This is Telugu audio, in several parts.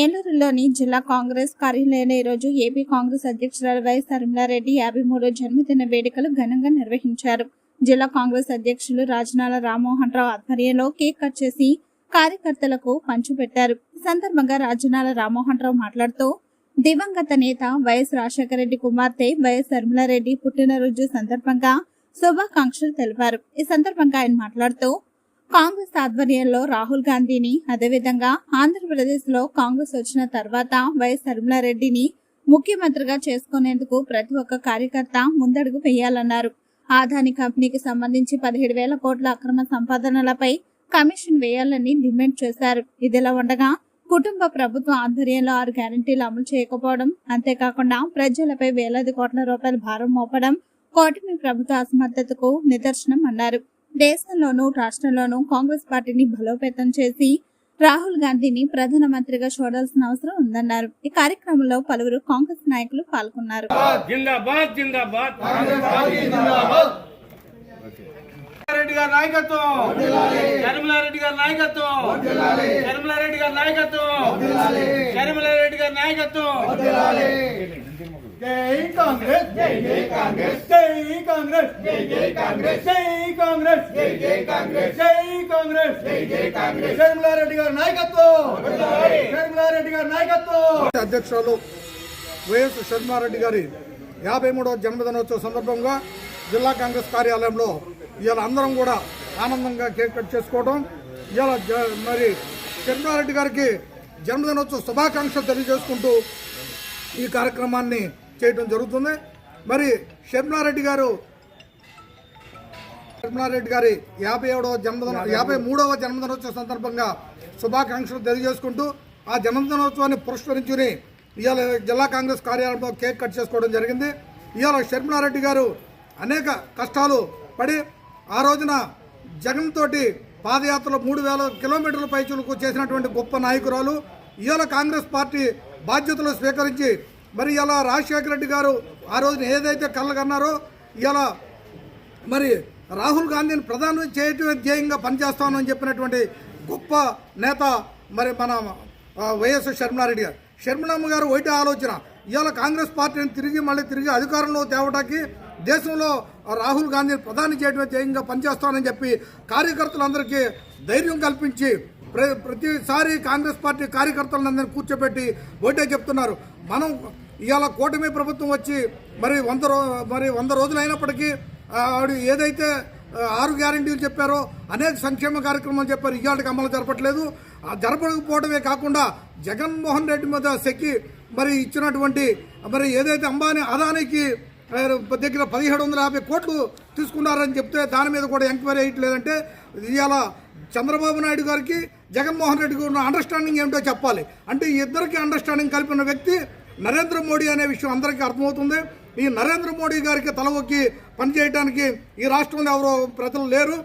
ఏలూరులోని జిల్లా కాంగ్రెస్ కార్యాలయంలో ఈరోజు ఏపీ కాంగ్రెస్ అధ్యక్షురాలు వైఎస్ రెడ్డి యాభై మూడో జన్మదిన వేడుకలు ఘనంగా నిర్వహించారు. జిల్లా కాంగ్రెస్ అధ్యక్షులు రాజనాల రామ్మోహన్ రావు ఆధ్వర్యంలో కేక్ కట్ చేసి కార్యకర్తలకు పంచిపెట్టారు. ఈ సందర్భంగా రాజనాల రామ్మోహన్ రావు మాట్లాడుతూ దివంగత నేత వైఎస్ రాజశేఖర రెడ్డి కుమార్తె వైఎస్ రెడ్డి పుట్టినరోజు సందర్భంగా శుభాకాంక్షలు తెలిపారు. ఈ సందర్భంగా ఆయన మాట్లాడుతూ కాంగ్రెస్ ఆధ్వర్యంలో రాహుల్ గాంధీని అదేవిధంగా ఆంధ్రప్రదేశ్లో కాంగ్రెస్ వచ్చిన తర్వాత వైఎస్ రెడ్డిని ముఖ్యమంత్రిగా చేసుకునేందుకు ప్రతి ఒక్క కార్యకర్త ముందడుగు వేయాలన్నారు. ఆదాని కంపెనీకి సంబంధించి పదిహేడు వేల కోట్ల అక్రమ సంపాదనలపై కమిషన్ వేయాలని డిమాండ్ చేశారు. ఇదిలా ఉండగా కుటుంబ ప్రభుత్వ ఆధ్వర్యంలో ఆరు గ్యారంటీలు అమలు చేయకపోవడం అంతేకాకుండా ప్రజలపై వేలాది కోట్ల రూపాయల భారం మోపడం కూటమి ప్రభుత్వ అసమర్థతకు నిదర్శనం అన్నారు. దేశంలోనూ రాష్ట్రంలోనూ కాంగ్రెస్ పార్టీని బలోపేతం చేసి రాహుల్ గాంధీని ప్రధానమంత్రిగా చూడాల్సిన అవసరం ఉందన్నారు. ఈ కార్యక్రమంలో పలువురు కాంగ్రెస్ నాయకులు పాల్గొన్నారు. జిందాబాద్ జిందాబాద్. రెడ్డి గారి నాయకత్వం. రెడ్డి గారి నాయకత్వం. రెడ్డి గారి నాయకత్వం. రెడ్డి గారి నాయకత్వం. జై కాంగ్రెస్ జై జై కాంగ్రెస్ జై కాంగ్రెస్ జై జై కాంగ్రెస్. జై కాంగ్రెస్ జై జై కాంగ్రెస్. జై కాంగ్రెస్. జై జై కాంగ్రెస్. రెడ్డి గారి నాయకత్వం. రెడ్డి గారి నాయకత్వం. అధ్యక్షురాలు వైఎస్ షర్మారెడ్డి గారి యాభై మూడవ జన్మదినోత్సవ సందర్భంగా జిల్లా కాంగ్రెస్ కార్యాలయంలో ఇవాళ అందరం కూడా ఆనందంగా కేక్ కట్ చేసుకోవడం ఇవాళ జ- మరి షర్మారెడ్డి గారికి జన్మదినోత్సవ శుభాకాంక్షలు తెలియజేసుకుంటూ ఈ కార్యక్రమాన్ని చేయడం జరుగుతుంది. మరి షర్మిలారెడ్డి గారు షర్మిలారెడ్డి గారి యాభై ఏడవ జన్మదిన యాభై మూడవ జన్మదినోత్సవ సందర్భంగా శుభాకాంక్షలు తెలియజేసుకుంటూ ఆ జన్మదినోత్సవాన్ని పురస్కరించుని ఇవాళ జిల్లా కాంగ్రెస్ కార్యాలయంలో కేక్ కట్ చేసుకోవడం జరిగింది. ఇవాళ షర్మిలారెడ్డి గారు అనేక కష్టాలు పడి ఆ రోజున జగన్ తోటి పాదయాత్రలో మూడు వేల కిలోమీటర్ల పైచులకు చేసినటువంటి గొప్ప నాయకురాలు. ఇవాళ కాంగ్రెస్ పార్టీ బాధ్యతలు స్వీకరించి మరి ఇలా రాజశేఖర రెడ్డి గారు ఆ రోజున ఏదైతే కళ్ళగన్నారో ఇలా మరి రాహుల్ గాంధీని ప్రధాని చేయటం ధ్యేయంగా పనిచేస్తామని చెప్పినటువంటి గొప్ప నేత మరి మన వైఎస్ షర్మిలారెడ్డి గారు. షర్మిలమ్మ గారు ఒకటే ఆలోచన ఇవాళ కాంగ్రెస్ పార్టీని తిరిగి మళ్ళీ తిరిగి అధికారంలో తేవడానికి దేశంలో రాహుల్ గాంధీని ప్రధాని చేయడమే ధ్యేయంగా పనిచేస్తామని చెప్పి కార్యకర్తలందరికీ ధైర్యం కల్పించి ప్ర ప్రతిసారి కాంగ్రెస్ పార్టీ కార్యకర్తలందరినీ కూర్చోబెట్టి ఒకటే చెప్తున్నారు. మనం ఇవాళ కూటమి ప్రభుత్వం వచ్చి మరి వంద రో మరి వంద రోజులు అయినప్పటికీ ఆవిడ ఏదైతే ఆరు గ్యారంటీలు చెప్పారో అనేక సంక్షేమ కార్యక్రమాలు చెప్పారు ఇవాళకి అమలు జరపట్లేదు. ఆ జరపకపోవడమే కాకుండా జగన్మోహన్ రెడ్డి మీద సెక్కి మరి ఇచ్చినటువంటి మరి ఏదైతే అంబానీ అదానికి దగ్గర పదిహేడు వందల యాభై కోట్లు తీసుకున్నారని చెప్తే దాని మీద కూడా ఎంక్వైరీ వేయట్లేదంటే ఇవాళ చంద్రబాబు నాయుడు గారికి జగన్మోహన్ రెడ్డి గారు ఉన్న అండర్స్టాండింగ్ ఏమిటో చెప్పాలి. అంటే ఇద్దరికి అండర్స్టాండింగ్ కలిపిన వ్యక్తి నరేంద్ర మోడీ అనే విషయం అందరికీ అర్థమవుతుంది. ఈ నరేంద్ర మోడీ గారికి తలవొక్కి పనిచేయడానికి ఈ రాష్ట్రంలో ఎవరో ప్రజలు లేరు.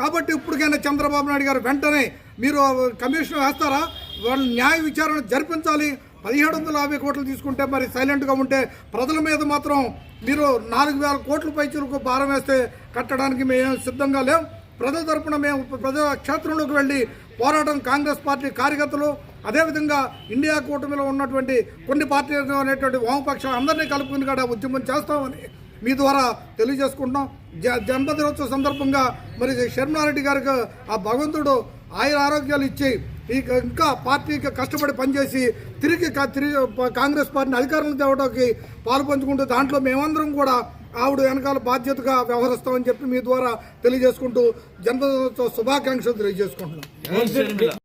కాబట్టి ఇప్పటికైనా చంద్రబాబు నాయుడు గారు వెంటనే మీరు కమిషన్ వేస్తారా? వాళ్ళు న్యాయ విచారణ జరిపించాలి. పదిహేడు వందల యాభై కోట్లు తీసుకుంటే మరి సైలెంట్గా ఉంటే ప్రజల మీద మాత్రం మీరు నాలుగు వేల కోట్ల పైచులకు భారం వేస్తే కట్టడానికి మేము సిద్ధంగా లేం. ప్రజల తరపున మేము ప్రజా క్షేత్రంలోకి వెళ్ళి పోరాటం కాంగ్రెస్ పార్టీ కార్యకర్తలు అదేవిధంగా ఇండియా కూటమిలో ఉన్నటువంటి కొన్ని పార్టీలు అనేటువంటి వామపక్షాలు అందరినీ కలుపుకుని కూడా ఉద్యమం చేస్తామని మీ ద్వారా తెలియజేసుకుంటున్నాం. జ జన్మదినోత్సవ సందర్భంగా మరి శర్మారెడ్డి గారికి ఆ భగవంతుడు ఆయుర ఆరోగ్యాలు ఇచ్చి ఈ ఇంకా పార్టీకి కష్టపడి పనిచేసి తిరిగి తిరిగి కాంగ్రెస్ పార్టీని అధికారంలో తేవడానికి పాల్పంచుకుంటూ దాంట్లో మేమందరం కూడా ఆవిడ వెనకాల బాధ్యతగా వ్యవహరిస్తామని చెప్పి మీ ద్వారా తెలియజేసుకుంటూ జన్మదినోత్సవ శుభాకాంక్షలు తెలియజేసుకుంటున్నాం.